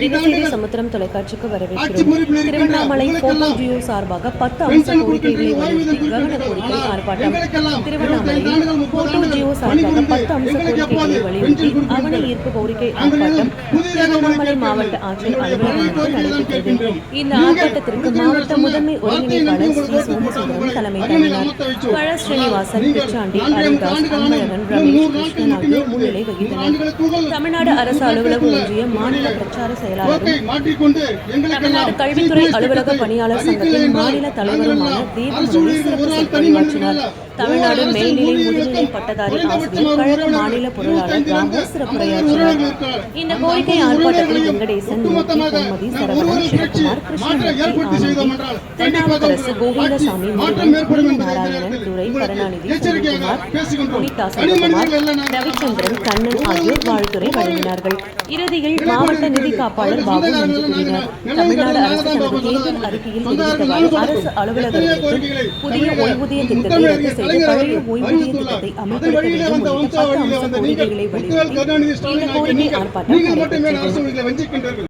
தினசரி சமுத்திரம் தொலைக்காட்சிக்கு வரவேற்கிறோம். திருவண்ணாமலை போட்டோ ஜியோ சார்பாக பத்து அம்ச கோரிக்கைகளை வலியுறுத்தி கவன கோரிக்கை ஆர்ப்பாட்டம். திருவண்ணாமலையில் போட்டோ ஜியோ சார்பாக பத்து அம்ச கோரிக்கைகளை வலியுறுத்தி அவன ஈர்ப்பு கோரிக்கை ஆர்ப்பாட்டம். திருவண்ணாமலை மாவட்ட ஆட்சியர் அலுவலகத்தில் நடைபெற்றது இந்த ஆர்ப்பாட்டத்திற்கு மாவட்ட முதன்மை ஒருங்கிணைப்பாளர் ஸ்ரீ சோமசுந்தரம் தலைமை தாங்கினார் பழ ஸ்ரீனிவாசன் பிச்சாண்டி அருள்தாஸ் அன்பழகன் ரமேஷ் கிருஷ்ணன் ஆகியோர் முன்னிலை வகித்தனர். தமிழ்நாடு அரசு அலுவலக ஒன்றிய மாநில பிரச்சார செயலாளரும் தமிழ்நாடு கல்வித்துறை அலுவலக பணியாளர் சங்கத்தின் மாநில தலைவருமான தேவமணி சிறப்பு தமிழ்நாடு மேல்நிலை முதுநிலை பட்டதாரி ஆசிரியர் கழக மாநில பொருளாளர் ராமு சிறப்புரையாற்றினார் இந்த கோரிக்கை ஆர்ப்பாட்டத்தில் வெங்கடேசன் மூர்த்தி பொன்மதி சரவணன் சிவகுமார் கிருஷ்ணமூர்த்தி திருநாவுக்கரசு கோவிந்தசாமி நாராயணன் துரை கருணாநிதி புனிதா ரவிச்சந்திரன் கண்ணன் ஆகியோர் வாழ்த்துறை வழங்கினார்கள். இறுதியில் மாவட்ட நிதி காப்பாளர் பாபு நன்றி கூறினார். தமிழ்நாடு அரசு தனது தேர்தல் அறிக்கையில் தெரிவித்தவாறு அரசு அலுவலகங்களுக்கு புதிய ஓய்வூதிய திட்டத்தை ரத்து செய்து பழைய ஓய்வூதிய திட்டத்தை அமல்படுத்த வேண்டும் உள்ளிட்ட பத்து அம்ச கோரிக்கைகளை வலியுறுத்தி இந்த கோரிக்கை ஆர்ப்பாட்டம் நடைபெற்றது